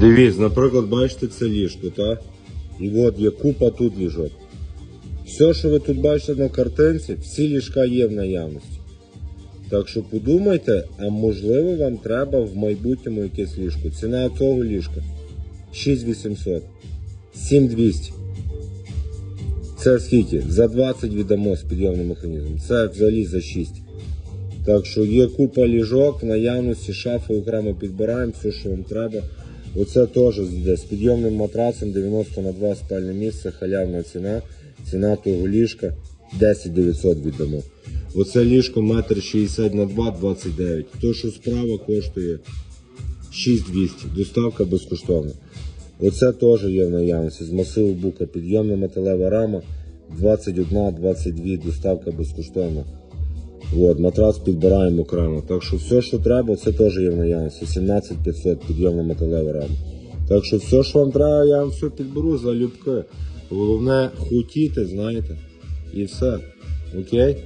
Дивіться, наприклад, бачите це ліжко, так? І от є купа тут ліжок. Все, що ви тут бачите на картинці, всі ліжка є в наявності. Так що подумайте, а можливо вам треба в майбутньому якесь ліжко. Ціна цього ліжка 6800, 7200. Це скільки? За 20 віддамо з підйомним механізмом. Це взагалі за 6. Так що є купа ліжок в наявності, шафи окремо підбираємо, все, що вам треба. Оце теж з підйомним матрацем 90 на 2 спальне місце, халявна ціна. Ціна того ліжка 10 900 віддамо. Оце ліжко 1,60 на 2 29. То, що справа коштує 6200. Доставка безкоштовна. Оце теж є в наявності з масиву бука. Підйомна металева рама 21-22, доставка безкоштовна. От, матрац підбираємо окремо. Так що все, що треба, це теж є в наявності. 17500 підйомна металева рама. Так що все, що вам треба, я вам все підберу за любки. Головне хотіти, знаєте. І все. Окей?